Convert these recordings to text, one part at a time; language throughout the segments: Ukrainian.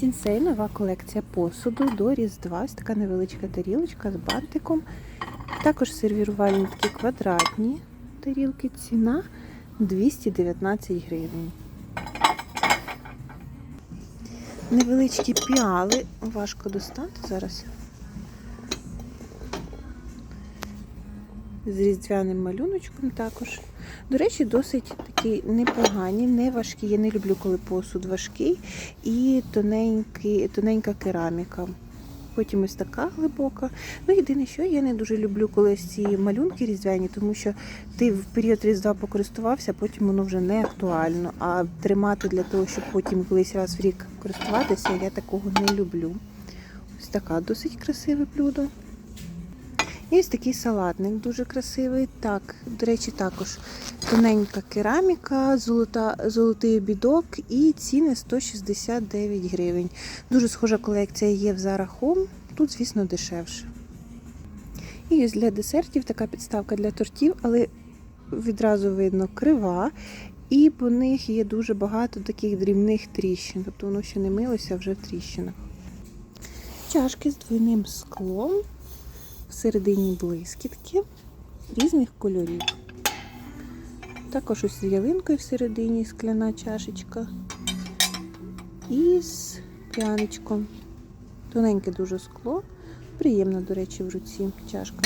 Сінсей нова колекція посуду до Різдва. Ось така невеличка тарілочка з бантиком. Також сервірувальні такі квадратні тарілки. Ціна 219 гривень. Невеличкі піали. Важко достати зараз. З різдвяним малюночком також. До речі, досить такі непогані, не важкі. Я не люблю, коли посуд важкий і тоненький, тоненька кераміка. Потім ось така глибока. Ну, єдине, що я не дуже люблю, коли ось ці малюнки різдвяні, тому що ти в період різдва покористувався, потім воно вже не актуально. А тримати для того, щоб потім колись раз в рік користуватися, я такого не люблю. Ось така досить красиве блюдо. І ось такий салатник дуже красивий. Так, до речі, також тоненька кераміка, золота, золотий обідок і ціни 169 гривень. Дуже схожа колекція є в Zara Home. Тут, звісно, дешевше. І ось для десертів така підставка для тортів, але відразу видно крива. І по них є дуже багато таких дрібних тріщин. Тобто воно ще не милося, вже в тріщинах. Чашки з двойним склом всередині блискітки різних кольорів. Також ось з ялинкою всередині скляна чашечка. І з пряничком. Тоненьке дуже скло. Приємно, до речі, в руці чашка.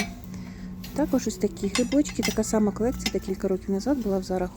Також ось такі грибочки. Така сама колекція декілька років назад була в Zara.